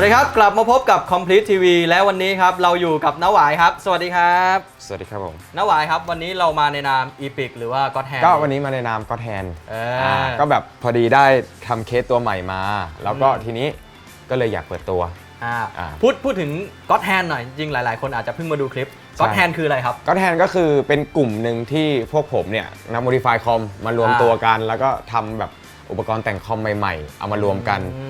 วัสดีครับ กลับมาพบกับ Complete TV แล้ววันนี้ครับ เราอยู่กับน้าหวายครับ สวัสดีครับสวัสดีครับผมน้าหวายครับ วันนี้เรามาในนาม Epic หรือว่า God Hand ก็วันนี้มาในนามก็แทนเอออ่าก็แบบพอดีได้ทำเคสตัวใหม่มา แล้วก็อืมทีนี้ก็เลยอยากเปิดตัว อ่าอ่าพูดพูดถึง God Hand หน่อย จริงหลาย ๆ คนอาจจะเพิ่งมาดูคลิป God ใช่ Hand คืออะไรครับ ก็แทนก็คือเป็นกลุ่มหนึ่งที่พวกผมเนี่ยนักโมดิฟายคอมมารวมอ่าตัวกัน แล้วก็ทำแบบอุปกรณ์แต่งคอมใหม่ๆ เอามารวมกัน อืม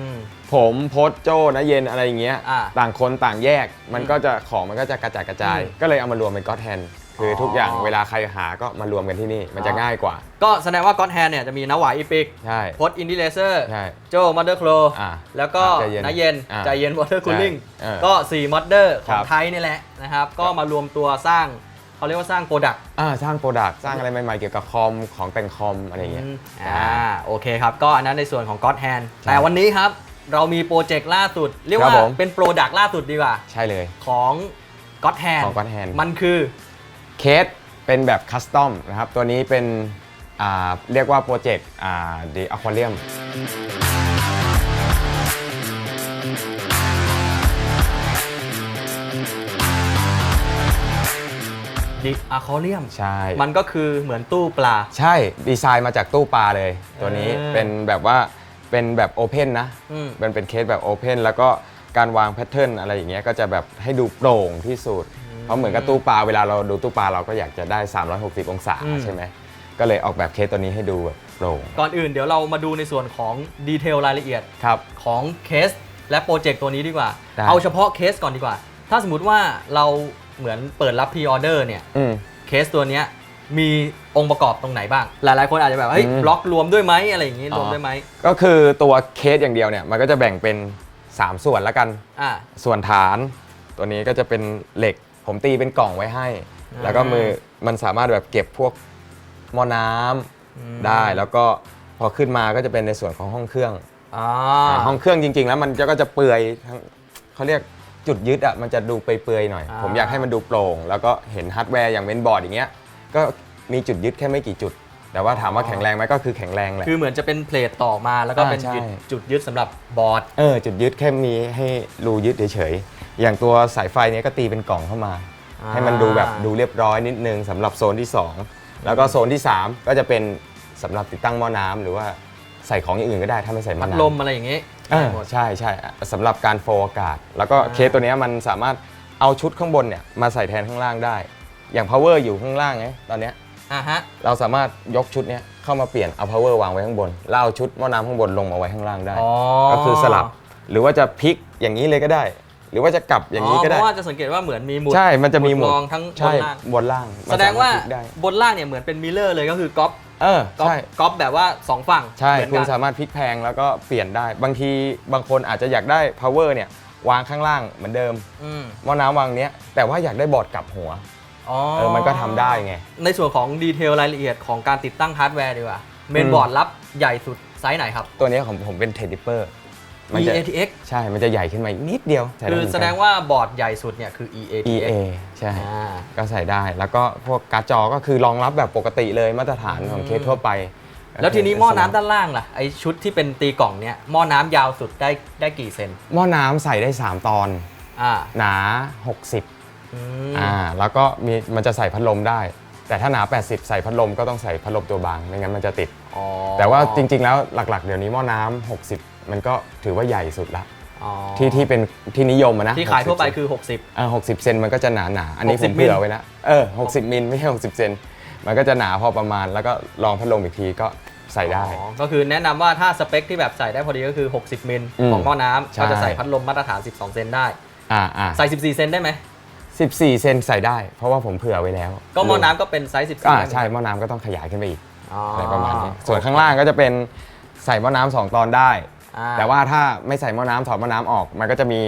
ผมโพสต์โจนะเย็นอะไรอย่างเงี้ยอ่าต่างคนต่างแยกมันอืมก็จะของมันก็จะกระจายกระจาย อืมก็เลยเอามารวมเป็นก็แทนคือออ ทุกอย่างเวลาใครหาก็มารวมกันที่นี่มันจะอ๋อง่ายกว่าก็แสดงว่า God Hand เนี่ยจะมีน้าหวาย Epic ใช่โพสอินดี้เลเซอร์ใช่โจมอเตอร์โคลอ่าแล้วก็ใจเย็นน้าเย็นอ่าใจเย็นวอเตอร์คูลิ่งใช่เออก็4มอดเดอร์ขครัองบ ไทยนี่แหละนะครับ ก็มารวมตัวสร้างเขาเรียกว่าสร้างโปรดักต์อ่าสร้างโปรดักต์สร้างอะไรใหม่ๆเกี่ยวกับคอมของแต่งคอมอะไรอย่างเงี้ยอ่าโอเคครับ ก็อันนั้นในส่วนของ God Hand ใช่แต่วันนี้ครับ เรามีโปรเจกต์ล่าสุด เรียกว่าครับผม เป็นโปรดักต์ล่าสุดดีกว่า ใช่เลย ของ God Hand ของ God Hand มันคือ เคสเป็นแบบคัสตอมนะครับ ตัวนี้เป็นอ่าเรียกว่าโปรเจกต์อ่า The Aquarium The Aquarium ใช่ มันก็คือเหมือนตู้ปลา ใช่ดีไซน์มาจากตู้ปลาเลย ตัวนี้เออ เป็นแบบว่า เป็นแบบโอเพนนะอืม มันเป็นเคสแบบโอเพนแล้วก็การวางแพทเทิร์นอะไรอย่างเงี้ยก็จะแบบให้ดูโปร่งที่สุด เพราะเหมือนกับตู้ปลาเวลาเราดูตู้ปลาเราก็อยากจะได้ 360 องศาอืมใช่ไหมก็เลยออกแบบเคสตัวนี้ให้ดูแบบโปร่งก่อนอื่นเดี๋ยวเรามาดูในส่วนของดีเทลรายละเอียด ครับ ของเคสและโปรเจกต์ตัวนี้ดีกว่า ได้ เอาเฉพาะเคสก่อนดีกว่า ถ้าสมมติว่าเราเหมือนเปิดรับพรีออเดอร์เนี่ย อืม เคสตัวเนี้ย มีองค์ประกอบตรงไหนบ้าง หลาย ๆ คนอาจจะแบบเฮ้ยอืมบล็อกรวมด้วยไหมอะไรอย่างงี้อ๋อ รวมด้วยไหมก็คือตัวเคสอย่างเดียวเนี่ยมันก็จะแบ่งเป็น 3 ส่วนแล้วกัน อ่า ส่วนฐาน ตัวนี้ก็จะเป็นเหล็ก ผมตีเป็นกล่องไว้ให้ อ่า แล้วก็มือมันสามารถแบบเก็บพวกหม้อน้ำอืมได้แล้วก็พอขึ้นมาก็จะเป็นในส่วนของห้องเครื่องอ่าห้องเครื่องจริง ๆ แล้วมันก็จะเปื่อยทั้งเขาเรียกจุดยึดอะมันจะดูเปื่อยๆหน่อยอ่าผมอยากให้มันดูโปร่ง แล้วก็เห็นฮาร์ดแวร์อย่างเมนบอร์ดอย่างเงี้ยก็ มีจุดยึดแค่ไม่กี่จุด แต่ว่าถามว่าแข็งแรงไหมก็คือแข็งแรงแหละ คือเหมือนจะเป็นเพลทต่อมาแล้วก็อ่าเป็นใช่ จุดจุดยึดสำหรับบอร์ด เออจุดยึดแค่มีให้รูยึดเฉยๆอย่างตัวสายไฟเนี้ยก็ตีเป็นกล่องเข้ามา อ่า ให้มันดูแบบดูเรียบร้อยนิดนึงสำหรับโซนที่ 2 แล้วก็โซนที่ 3 ก็จะเป็นสำหรับติดตั้งหม้อน้ำหรือว่าใส่ของอย่างอื่นก็ได้ถ้าไม่ใส่หม้พัอดน้ำลมอะไรอย่างงี้เออหมด ใช่ใช่สำหรับการโฟล์อากาศ แล้วก็อ่า เคสตัวเนี้ยมันสามารถเอาชุดข้างบนเนี่ยมาใส่แทนข้างล่างได้ อย่าง power อยู่ข้างล่างไงตอนเนี้ย อ่าฮะ เราสามารถยกชุดเนี้ยเข้ามาเปลี่ยนเอา power วางไว้ข้างบนแล้วเอาชุดหม้อน้ำข้างบนลงมาไว้ข้างล่างได้ อ๋อ ก็คือสลับ หรือว่าจะพลิกอย่างนี้เลยก็ได้ หรือว่าจะกลับอย่างนี้ก็เพได้ราะว่าจะสังเกตว่าเหมือนมีหมุดใช่ มันจะมีหมุดมองทั้งบใช่นล่าง บนล่างมันแสดงว่าสมรถพลิกได้บนล่างเนี่ยเหมือนเป็นมิเลอร์เลยก็คือก๊อปเออก๊อปใช่ ก๊อปแบบว่าสองฝั่งใช่ เหมือนคุณกัน สามารถพลิกแพลงแล้วก็เปลี่ยนได้ บางทีบางคนอาจจะอยากได้ power เนี่ยวางข้างล่างเหมือนเดิมอืมหม้อน้ำวางเนี้ยแต่ว่าอยากได้บอร์ดกลับหัว อ๋อเออมันก็ทำได้ไง ในส่วนของดีเทลรายละเอียดของการติดตั้งฮาร์ดแวร์ดีกว่าเมนบอร์ดรับใหญ่สุดไซส์ไหนครับ ตัวเนี้ยของผมเป็นเทดิเปอร์มันจะ EATX ใช่ มันจะใหญ่ขึ้นมาอีกนิดเดียวใส่คือไเหมืนแสกันดงว่าบอร์ดใหญ่สุดเนี่ยคือ EATX EA ใช่ อ่า ก็ใส่ได้ แล้วก็พวกการ์ดจอก็คือรองรับแบบปกติเลยมาตรฐานของอืมเคสทั่วไปแล้วทีนี้หม้อน้ำด้านล่างล่ะไอชุดที่เป็นตีกล่องเนี่ยหม้อน้ำยาวสุดได้ได้กี่เซนหม้อน้ำใส่ได้ 3 ตอน อ่า หนา 60 อืมอ่าแล้วก็มีมันจะใส่พัดลมได้ แต่ถ้าหนา 80 ใส่พัดลมก็ต้องใส่พัดลมตัวบางไม่งั้นมันจะติด อ๋อแต่ว่าจริง ๆ แล้วหลัก ๆ เดี๋ยวนี้หม้อน้ำ60 มันก็ถือว่าใหญ่สุดละ อ๋อที่ที่เป็นที่นิยมอะนะที่ขายทั่วไป60คืออ่า60เซนมันก็จะหนาหนาๆอันนี้60ผมเผื่อไว้นะเออ60มิลไม่ใช่60เซนมันก็จะหนาพอประมาณ แล้วก็ลองพัดลมอีกทีก็ใส่60ได้ อ๋อก็คือแนะนำว่าถ้าสเปคที่แบบใส่ได้พอดีก็คือ 60 มิลอืมของหม้อน้ำใช่ ก็จะใส่พัดลมมาตรฐาน 12 เซนได้ อ่าอ่าใส่ 14 เซนได้ไหม 14 เซนใส่ได้ เพราะว่าผมเผื่อไว้แล้วก็หม้อน้ำก็เป็นไซส์14อ่าได้เหมือนกันใช่หม้อน้ำก็ต้องขยายขึ้นไปอีกอ๋ออ อะไรประมาณนี้ส่วนข้างล่างก็จะเป็นใส่หม้อน้ำสองตอนได้ อ่แต่ว่าถ้าไม่ใส่หม้อน้ำถอดหม้อน้ำออก มันก็จะมี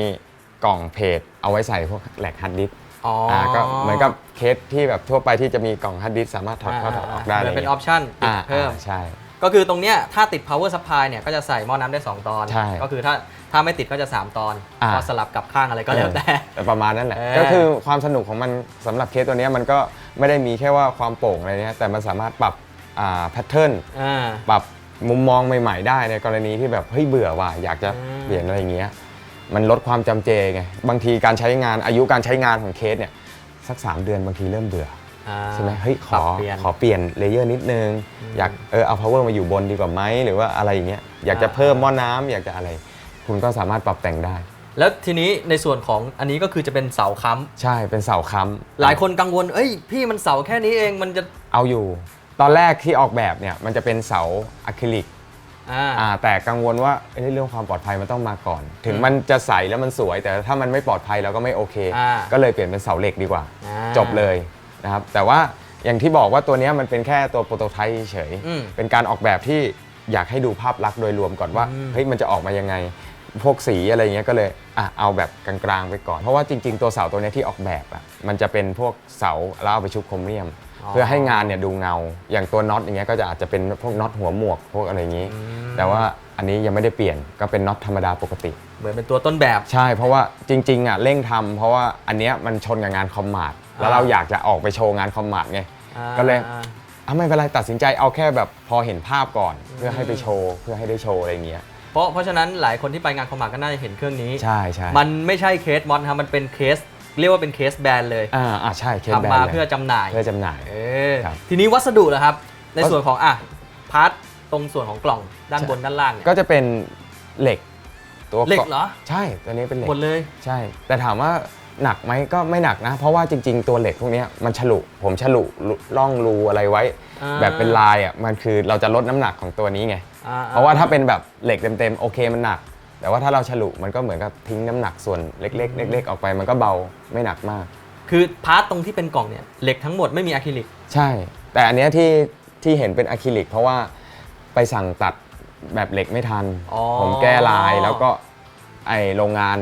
กล่องเพจเอาไว้ใส่พวกแหลกฮาร์ดดิสก์อ๋ออ่าก็เหมือนกับเคสที่แบบทั่วไปที่จะมีกล่องฮาร์ดดิสก์สามารถถอดเข้าถอดออกได้เหมือนเป็นออปชั่นติดอ่าเพิ่ม อ่าใช่ ก็คือตรงเนี้ยถ้าติด power supply เนี่ยก็จะใส่หม้อน้ำได้ 2 ตอน ใช่ก็คือถ้า ถ้าไม่ติดก็จะ 3 ตอนอ่า ก็สลับกับข้างอะไรก็แล้วแต่แต่ประมาณนั้นแหละ เออ ก็คือความสนุกของมันสำหรับเคสตัวเนี้ยมันก็ไม่ได้มีแค่ว่าความโปร่งอะไรเนี้ยแต่มันสามารถปรับอ่าแพทเทิร์นอ่า ปรับมุมมองใหม่ๆ ได้ในกรณีที่แบบเฮ้ยเบื่อว่ะอยากจะอืม เปลี่ยนอะไรอย่างเงี้ยมันลดความจำเจไงบางทีการใช้งานอายุการใช้งานของเคสเนี่ยสัก 3 เดือนบางทีเริ่มเบื่อ อ่าใช่ไหมเฮ้ยขปรัอบเปลี่ยน ขอเปลี่ยนเลเยอร์นิดนึง อยากเออเอา power มาอยู่บนดีกว่าไหมหรือว่าอะไรอย่างเงี้ยอยากจะอ่า เพิ่มหม้อน้ำอยากจะอะไร คุณก็สามารถปรับแต่งได้ แล้วทีนี้ในส่วนของอันนี้ก็คือจะเป็นเสาค้ำใช่เป็นเสาค้ำหลายคนกังวล เอ้ยพี่มันเสาแค่นี้เองมันจะเอาอยู่ ตอนแรกที่ออกแบบเนี่ยมันจะเป็นเสาอะคริลิกอ่า อ่าแต่กังวลว่าเอ้ยเรื่องความปลอดภัยมันต้องมาก่อน ถึงอืมมันจะใสแล้วมันสวย แต่ถ้ามันไม่ปลอดภัยเราก็ไม่โอเค อ่าก็เลยเปลี่ยนเป็นเสาเหล็กดีกว่า อ่าจบเลยนะครับแต่ว่าอย่างที่บอกว่าตัวเนี้ยมันเป็นแค่ตัวโปรโตไทป์เฉยๆอืมเป็นการออกแบบที่อยากให้ดูภาพลักษณ์โดยรวมก่อนว่าอืมเฮ้ยมันจะออกมายังไง พวกสีอะไรเงี้ยก็เลยอะเอาแบบกลางๆไปก่อน เพราะว่าจริง ๆ ตัวเสาตัวเนี้ยที่ออกแบบอะมันจะเป็นพวกเสาแล้วเอาไปชุบโครเมียมเพื่อให้งานเนี่ยดูเงา อย่างตัวน็อตอย่างเงี้ยก็จะอาจจะเป็นพวกน็อตหัวหมวกพวกอะไรอย่างงี้ แต่ว่าอันนี้ยังไม่ได้เปลี่ยนก็เป็นน็อตธรรมดาปกติ เหมือนเป็นตัวต้นแบบ ใช่ เพราะว่าจริงๆอะเร่งทำเพราะว่าอันเนี้ยมันชนกับงานคอมมาร์ทแล้วอ่า เราอยากจะออกไปโชว์งานคอมมาร์ทไง ก็เลย อ่าอะไม่เป็นไรตัดสินใจเอาแค่แบบพอเห็นภาพก่อน เพื่อให้ไปโชว์เพื่อให้ได้โชว์อะไรอย่างเงี้ย เพราะเพราะฉะนั้นหลายคนที่ไปงานคอมมาร์ทก็น่าจะเห็นเครื่องนี้ ใช่ใช่มันไม่ใช่เคสมอนครับมันเป็นเคส เรียกว่าเป็นเคสแบรนด์เลยอ่าอ่าใช่เคสแบรนทำมาด์ลยเพื่อจำหน่ายเพื่อจำหน่าย เออครับ ทีนี้วัสดุล่ะครับ ในวัสส่วนของอะพาร์ทตรงส่วนของกล่องด้านใช่บนด้านล่างเนี่ยก็จะเป็นเหล็กตัวเหล็กาะเหรอใช่ตัวนี้เป็นเหล็ก หมดเลย ใช่ แต่ถามว่า หนักไหมก็ไม่หนักนะ เพราะว่าจริง ๆ ตัวเหล็กพวกเนี้ยมันฉลุผมฉลุร่องรูอะไรไว้ อ่า แบบเป็นลายอะมันคือเราจะลดน้ำหนักของตัวนี้ไง อ่เพราะว่าถ้าเป็นแบบเหล็กเต็มๆโอเคมันหนัก แต่ว่าถ้าเราฉลุมันก็เหมือนกับทิ้งน้ำหนักส่วนเล็กๆเล็กๆออกไปมันก็เบาไม่หนักมาก คือพาร์ทตรงที่เป็นกล่องเนี่ยเหล็กทั้งหมดไม่มีอะคริลิก ใช่ แต่อันเนี้ยที่ที่เห็นเป็นอะคริลิก เพราะว่าไปสั่งตัดแบบเหล็กไม่ทัน อ๋อ ผมแก้ลายแล้วก็ไอโรงงาน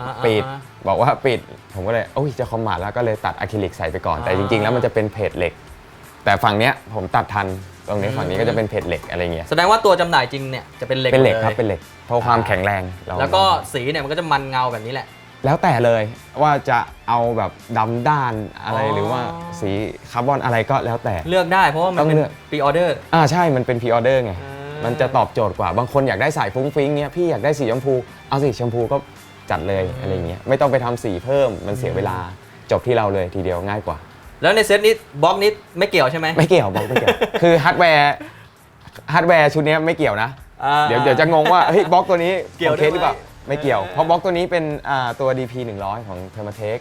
อ่าปิดอ่าบอกว่าปิด ผมก็เลยโอ้ยจะคอมมาดแล้วก็เลยตัดอะคริลิกใส่ไปก่อน แต่อ่าจริงๆ แล้วมันจะเป็นเพจเหล็ก แต่ฝั่งเนี้ยผมตัดทัน ตรงนี้อืมฝั่งนี้ก็จะเป็นเพจเหล็กอะไรเงี้ย แสดงว่าตัวจำหน่ายจริงเนี่ยจะเป็นเหล็กเป็นเหล็กยครับ เป็นเหล็ก เพราะความอ่าแข็งแรงเราแล้วก็สีเนี่ยมันก็จะมันเงาแบบนี้แหละ แล้วแต่เลยว่าจะเอาแบบดำด้านอะไรอ๋อ หรือว่าสีคาร์บอนอะไรก็แล้วแต่ เลือกได้เพราะว่ามันต้องเป็นเลือก ปีออเดอร์ อ่าใช่ มันเป็นพ r ออเดอร์ไง อ่ามั มันจะตอบโจทย์กว่า บางคนอยากได้สายฟุ้งฟิ้งเงี้ย พี่อยากได้สีชมพู เอาสีชมพูก็ จัดเลยอะไรเงี้ยไม่ต้องไปทำสีเพิ่มมันเสียเวลาจบที่เราเลยทีเดียวง่ายกว่า แล้วในเซตนี้บล็อกนี้ไม่เกี่ยวใช่ไหมไม่เกี่ยวบอกไม่เกี่ยว คือฮาร์ดแวร์ฮาร์ดแวร์ชุดเนี้ยไม่เกี่ยวนะ อ่า เดี๋ยวเดี๋ยวจะงงว่าเฮ้ยบล็อกตัวนี้เกี่ยวของเคสหรือเปล่า ด้วยไหมไม่เกี่ยว เออ เพราะบล็อกตัวนี้เป็นอ่าตัว DP 100 ของ t h e r m a t e c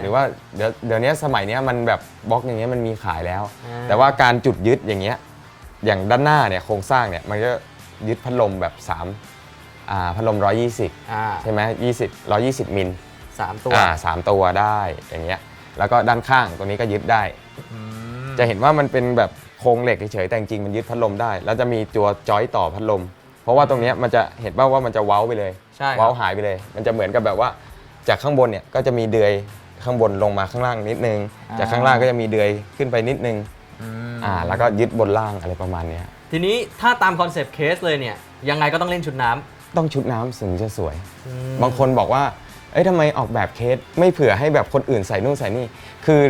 หรือว่าเดี๋ยวเดี๋ยวนี้สมัยเนี้ยมันแบบบล็อกอย่างเงี้ยมันมีขายแล้ว อ่า แต่ว่าการจุดยึดอย่างเงี้ยอย่างด้านหน้าเนี่ยโครงสร้างเนี่ยมันก็ยึดพัดลมแบบ3 อ่าพัดลม120อ่าใช่ไหม20 120 มิลสามตัวอ่าสามตัวได้อย่างเงี้ยแล้วก็ด้านข้างตัวนี้ก็ยึดได้ อืมจะเห็นว่ามันเป็นแบบโครงเหล็กเฉยๆแต่จริงๆมันยึดพัดลมได้ แล้วจะมีตัวจอยต่อพัดลม เพราะว่าตรงเนี้ยมันจะเห็นว่าว่ามันจะเว้าไปเลยใช่ครับ เว้าหายไปเลย มันจะเหมือนกับแบบว่า จากข้างบนเนี่ยก็จะมีเดือยข้างบนลงมาข้างล่างนิดนึงจากข้างล่างก็จะมีเดือยขึ้นไปนิดนึงอืมอ่าแล้วก็ยึดบนล่างอะไรประมาณเนี้ย ทีนี้ถ้าตามคอนเซปต์เคสเลยเนี่ยยังไงก็ต้องเล่นชุดน้ำ ต้องชุดน้ำถึงจะสวยอืมบางคนบอกว่า เอ้ยทำไมออกแบบเคสไม่เผื่อให้แบบคนอื่นใส่นู่นใส่นี่ คือ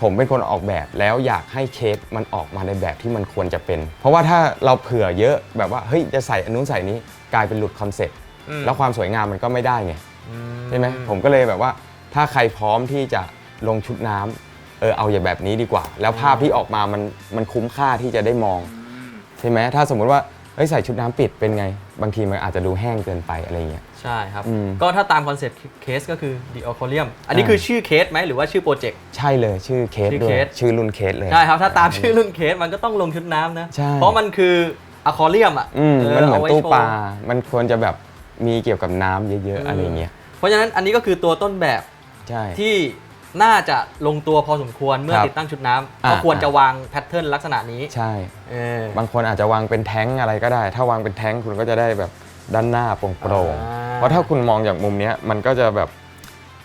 ผมเป็นคนออกแบบแล้วอยากให้เคสมันออกมาในแบบที่มันควรจะเป็น เพราะว่าถ้าเราเผื่อเยอะแบบว่า เฮ้ย จะใส่อันนู้นใส่นี้กลายเป็นหลุดคอนเซ็ปต์ อืม แล้วความสวยงามมันก็ไม่ได้ไงอืใช่ไหมผมก็เลยแบบว่าถ้าใครพร้อมที่จะลงชุดน้ำเออเอาอย่างแบบนี้ดีกว่า แล้วภาพที่ออกมามันมันคุ้มค่าที่จะได้มอง ใช่ไหมถ้าสมมุติว่า เฮ้ยใส่ชุดน้ำปิดเป็นไง บางทีมันอาจจะดูแห้งเกินไปอะไรเงี้ย ใช่ครับ อืม ก็ถ้าตามคอนเซปต์เคสก็คือ The a q u a r i u m อันนี้อ่าคือชื่อเคสไหมหรือว่าชื่อโปรเจกต์ ใช่เลยชื่อเคสชื่อด้วย เคส ชื่อรุ่นเคสเลย ใช่ครับ ถ้าตามชื่อรุ่นเคสมันก็ต้องลงชุดน้ำนะ ใช่ เพราะมันคืออะคอเรียมอะอืมเมันเหมือนไว้ตู้โชว์ปลา มันควรจะแบบมีเกี่ยวกับน้ำเยอะๆอะไรเงี้ย เพราะฉะนั้นอันนี้ก็คือตัวต้นแบบใช่ ที่ น่าจะลงตัวพอสมควรเมื่อครับติดตั้งชุดน้ำอ่า ก็ควรจะวางแพทเทิร์นลักษณะนี้ใช่ เออ บางคนอาจจะวางเป็นแท้งอะไรก็ได้ ถ้าวางเป็นแท้งคุณก็จะได้แบบด้านหน้าโปร่งๆเพราะถ้าคุณมองจากมุมเนี้ยมันก็จะแบบ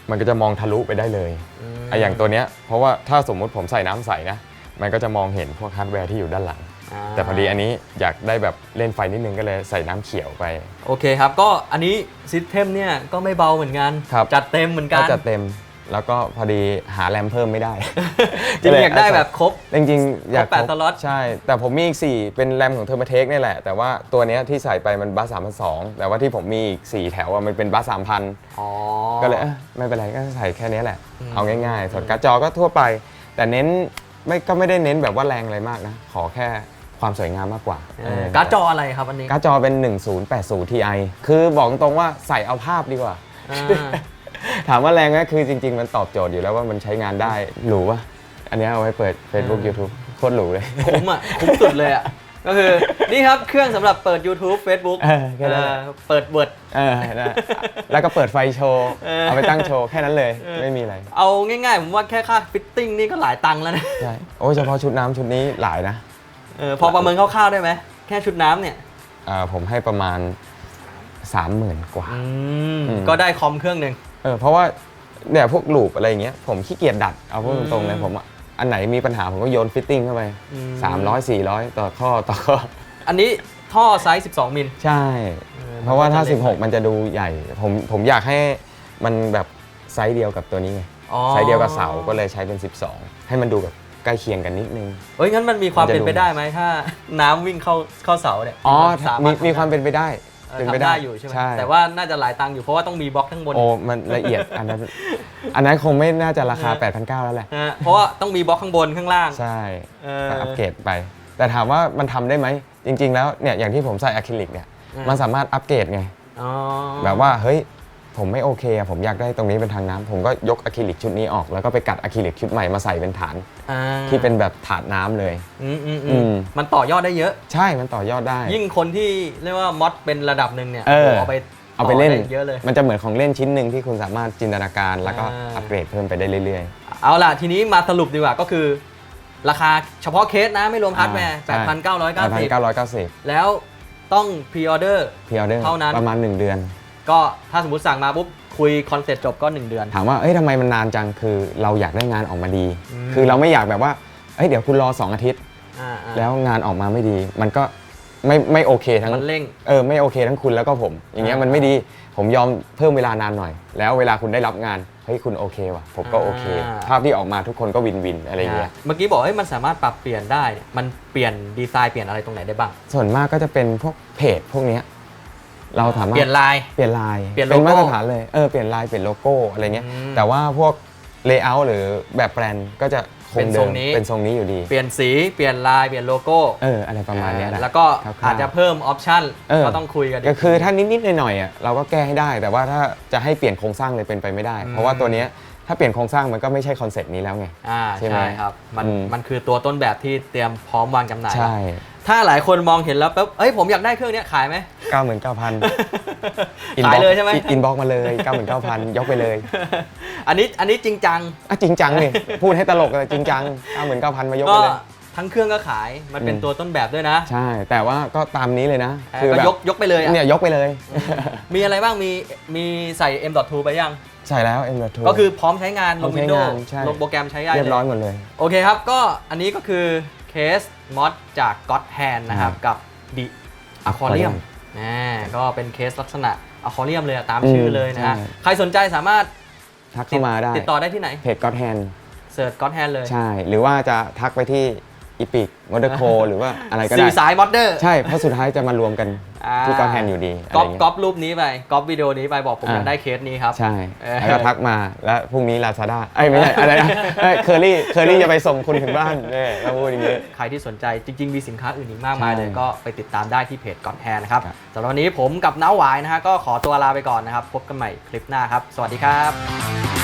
มันก็จะมองทะลุไปได้เลยมไอะอย่างตัวเนี้ยเพราะว่าถ้าสมมุติผมใส่น้ำใสนะ มันก็จะมองเห็นพวกฮาร์ดแวร์ที่อยู่ด้านหลังาแต่พอดีอันนี้อยากได้แบบเล่นไฟนิดนึงก็เลยใส่น้ำเขียวไป โอเคครับ ก็อันนี้ซิสเต็มเนี่ยก็ไม่เบาเหมือนกัน ครับ จัดเต็มเหมือนกัก็น จะเต็ม แล้วก็พอดีหาแรมเพิ่มไม่ได้ จริงๆอยากได้แบบครบ จริงๆ อยากครบแปดครบสล็อต ใช่ แต่ผมมีอีก 4 เป็นแรมของเทอร์ t เทคนี่แหละ แต่ว่าตัวเนี้ยที่ใส่ไปมันบัสสามพันสองแต่ว่าที่ผมมีอีก 4 แถวอะมันเป็นบัสสามพันอ๋อก็เลยเอ้ยไม่เป็นไรก็ใส่แค่นี้แหละอืมเอาง่ายๆส่วนการ์ดจอก็ทั่วไป แต่เน้นไม่ก็ไม่ได้เน้นแบบว่าแรงอะไรมากนะ ขอแค่ความสวยงามมากกว่าเอเอออการ์ดจออะไรครับอันนี้การ์ดจอเป็น 1080 Ti คือบอกตรงว่าใส่เอาภาพดีกว่าอ่า ถามว่าแรงก็คือจริง ๆ มันตอบโจทย์อยู่แล้วว่ามันใช้งานได้หรูวะอันเนี้ยเอาไว้เปิด Facebook เออ YouTube โคตรหรูเลย คุ้มอะ คุ้มสุดเลยอะ ก็คือ นี่ครับเครื่องสำหรับเปิด YouTube Facebook เออแค่นั้นแหละ เออเปิดเวิร์ดเออนะแล้วก็เปิดไฟโชว์เออเอาไปตั้งโชว์แค่นั้นเลยเออไม่มีอะไรเอาง่ายๆ ผมว่าแค่ค่าฟิตติ้งนี่ก็หลายตังค์แล้วนะ ใช่โอ้ยเฉพาะชุดน้ำชุดนี้หลายนะเออพอประเมินคร่าวๆได้ไหม แค่ชุดน้ำเนี่ย อ่าผมให้ประมาณ 30,000 กว่า อืมอืมก็ได้คอมเครื่องหนึ่งเออเพราะว่าเนี่ยพวกลูปอะไรอย่างเงี้ยผมขี้เกียจดัดเอาพูดตรงๆเลอืยมผมอะอันไหนมีปัญหาผมก็โยนฟิตติ้งเข้าไปอืม300 400 ต่อข้อต่อข้ออันนี้ท่อไซส์ 12 มิล ใช่ออเพราะว่าถ้ามันก็จะเล็ก16 มันจะดูใหญ่ ผมผมอยากให้มันแบบไซส์เดียวกับตัวนี้ไงอ๋อไซส์เดียวกับเสาก็เลยใช้เป็น 12 ให้มันดูแบบใกล้เคียงกันนิดนึงเฮ้ยงั้นมันมีความมันจะเป็นไปดูได้ไหมถ้าน้ำวิ่งเข้าเข้าเสาเนี่ยอ๋อสามมีารถมีความเป็นไปได้ เออเป็นไปทำได้อยู่ใช่ไหมใช่ แต่ว่าน่าจะหลายตังค์อยู่เพราะว่าต้องมีบล็อกทั้างบนโอ้มันละเอียดอันนั้นอันนั้นคงไม่น่าจะราคาเออ8,900 แล้วแหละ นะฮะเพราะว่าต้องมีบล็อกข้างบนข้างล่าง ใช่เออก็อัปเกรดไป แต่ถามว่ามันทำได้ไหม จริง ๆ แล้วเนี่ยอย่างที่ผมใส่อะคริลิกเนี่ย อืม มันสามารถอัปเกรดไง อ๋อแบบว่าเฮ้ย ผมไม่โอเคอะผมอยากได้ตรงนี้เป็นทางน้ำผมก็ยกอะคริลิกชุดนี้ออก แล้วก็ไปกัดอะคริลิกชุดใหม่มาใส่เป็นฐาน อ่าที่เป็นแบบถาดน้ำเลย อืมอืมอือืม มมันต่อยอดได้เยอะ ใช่มันต่อยอดได้ ยิ่งคนที่เรียกว่ามอดเป็นระดับหนึ่งเนี่ยเออโเอาไปเอาไปเล่น ต่ด้เยอะเลย มันจะเหมือนของเล่นชิ้นหนึ่งที่คุณสามารถจินตนาการ แล้วก็อ่า อัปเกรดเพิ่มไปได้เรื่อย เอาล่ะ ทีนี้มาสรุปดีกว่าก็คือ ราคาเฉพาะเคสนะไม่รวมๆฮาร์ดแวร์ ใช่8,990 8,990แล้วต้องพรีออเดอร์พรีออเดอร์เท่านั้น ประมาณ 1 เดือน ก็ถ้าสมมติสั่งมาปุ๊บคุยคอนเซ็ปต์จบก็ 1 เดือน ถามว่า เอ้ยทำไมมันนานจัง คือเราอยากได้งานออกมาดี อืม คือเราไม่อยากแบบว่า เอ้ย เดี๋ยวคุณรอ 2 อาทิตย์ อ่าๆแล้วงานออกมาไม่ดี มันก็ไม่ไม่โอเคทั้ง มันเร่ง เออ ไม่โอเคทั้งคุณแล้วก็ผม อย่างเงี้ยอ่ามัมันไม่ดี ผมยอมเพิ่มเวลานานหน่อย แล้วเวลาคุณได้รับงาน เฮ้ย คุณโอเคว่ะ ผมก็โอเค อ่า ภาพที่ออกมาทุกคนก็วินวินอะไรอย่างเงี้ย เมื่อกี้บอกให้ยมันสามารถปรับเปลี่ยนได้เนี่ยมันเปลี่ยนดีไซน์เปลี่ยนอะไรตรงไหนได้บ้าง ส่วนมากก็จะเป็นพวกเพจพวกเนี้ย เราสามารถเปลี่ยนลาย เปลี่ยนลายเปลี่ยนโลโก้มาตรฐานเลยเออเปลี่ยนลายเปลี่ยนโลโก้อะไรเงี้ยอืมแต่ว่าพวกเลเยอร์หรือแบบแปลนก็จะคเป็งนเดิทรมงนี้ เป็นทรงนี้อยู่ดีเปลี่ยนสีเปลี่ยนลายเปลี่ยนโลโก้เอออะไรประมาณเนี้ยแหละแล้วก็คร่าวๆอาจจะเพิ่มออปชั่นเออ ก็ต้องคุยกัน ก็คือถ้านิด ๆ หน่อยๆอะเราก็แก้ให้ได้ แต่ว่าถ้าจะให้เปลี่ยนโครงสร้างเลยเป็นไปไม่ได้อืมเพราะว่าตัวเนี้ยถ้าเปลี่ยนโครงสร้างมันก็ไม่ใช่คอนเซ็ปต์นี้แล้วไง อ่าใช่ไหมใช่ครับ มันอืม มันคือตัวต้นแบบที่เตรียมพร้อมวางจำหน่ายใช่ ถ้าหลายคนมองเห็นแล้วปุ๊บเอ้ยผมอยากได้เครื่องเนี้ยขายไหม 99,000 ขายเลยใช่ไหม อินบ็อกมาเลย 99,000 ยกไปเลยอันนี้อันนี้จริงจัง อะจริงจังนี่พูดให้ตลกเลยจริงจัง 99,000 มายกก็ไปเลย ทั้งเครื่องก็ขายมันเป็นอืม ตัวต้นแบบด้วยนะใช่ แต่ว่าก็ตามนี้เลยนะเออก็ยกยกไปเลยอะเนี่ยยกไปเลย มีอะไรบ้างมีมีใส่ M.2 ไปยังใช่แล้วเอ็มทู ก็คือพร้อมใช้งานลง พร้อมใช้ Windows งานใช่ ลงโปรแกรมใช้ได้เรียบร้อยเลยหมดเลย โอเคครับ ก็อันนี้ก็คือเคส มอดจาก God Hand นะครับ กับ The Aquarium อ่าก็เป็นเคสลักษณะ Aquarium เลยอะตามชื่อเลยนะฮะใช่ ใครสนใจสามารถทักเข้ามาได้ติดต่อได้ที่ไหน เพจก็อดแฮนเสิร์ช God Hand เลย ใช่ หรือว่าจะทักไปที่ อีพิกมอเตอร์โคหรือว่าอะไรก็ได้สี่สายมอดเดอร์ ใช่ เพราะสุดท้ายจะมารวมกันอ่าที่ก็อดแฮนอยู่ดีอะไรก๊อปเงี้ยก๊อปรูปนี้ไปก๊อปวิดีโอนี้ไปบอกผมอ่าอยากได้เคสนี้ครับ ใช่เออแล้วก็ทักมาแล้วพรุ่งนี้ลาซาด้าเอ้ยไม่ใช่อะไรนะเคอรี่เคอรี่จะไปส่งคุณถึงบ้านเนี่ยเราพูดอย่างนี้ใครที่สนใจจริง ๆ มีสินค้าอื่นอีกมากมายใช่เลยก็ไปติดตามได้ที่เพจก่อนแทนนะครับครับสำหรับวันนี้ผมกับน้าหวายนะฮะก็ขอตัวลาไปก่อนนะครับพบกันใหม่คลิปหน้าครับ สวัสดีครับ